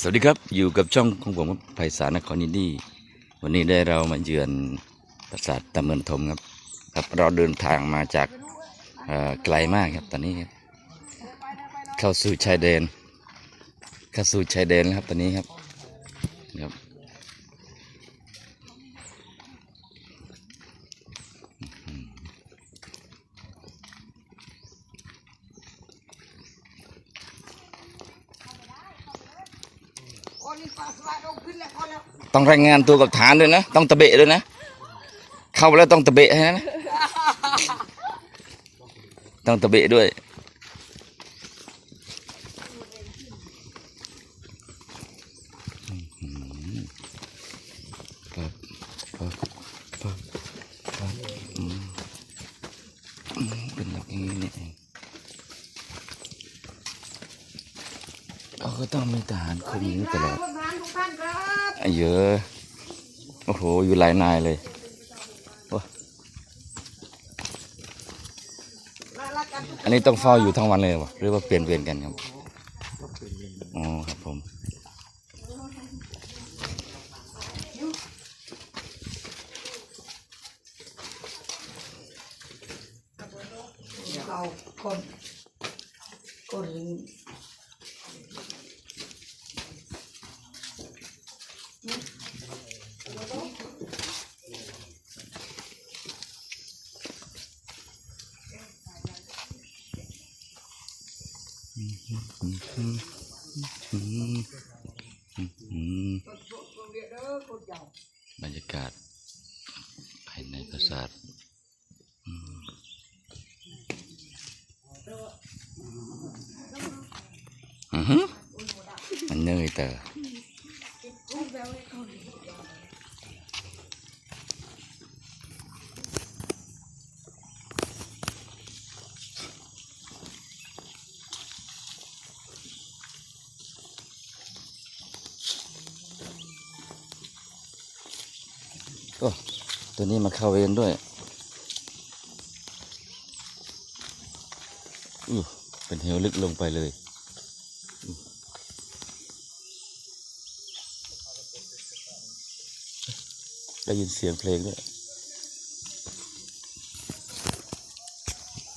สวัสดีครับ อยู่กับช่องของผมครับไพศาลนครยินดีวันนี้ได้เรามาเยือนปราสาทตะเมินทมครับครับ เราเดินทางมาจากไกลมากครับตอนนี้ครับเข้าสู่ชายแดนเข้าสู่ชายแดนครับตอนนี้ครับ ต้องรายงานตัวกับฐานด้วยนะ ต้องตะเบะด้วยนะ เข้าไปแล้วต้องตะเบะให้นะ ต้องตะเบะด้วยครับครับครับบเป็นแบบนี้นี่เอง เขาก็ต้องมีทหารคุมอยู่ตลอดพลทหารทุกท่านครับไอ้เยอะโอ้โห อยู่หลายนายเลยโอ้รักกันทุกอันนี้ต้องเฝ้าอยู่ทั้งวันเลยเหรอหรือว่าเปลี่ยนเวรกันครับอ๋อครับผมเราคนคน บรรยากาศ ภายในปราสาทอือือหือมันเนยแต่ โอ้ตัวนี้มาเข้าเวรด้วยอู้เป็นเหวลึกลงไปเลยได้ยินเสียงเพลงด้วย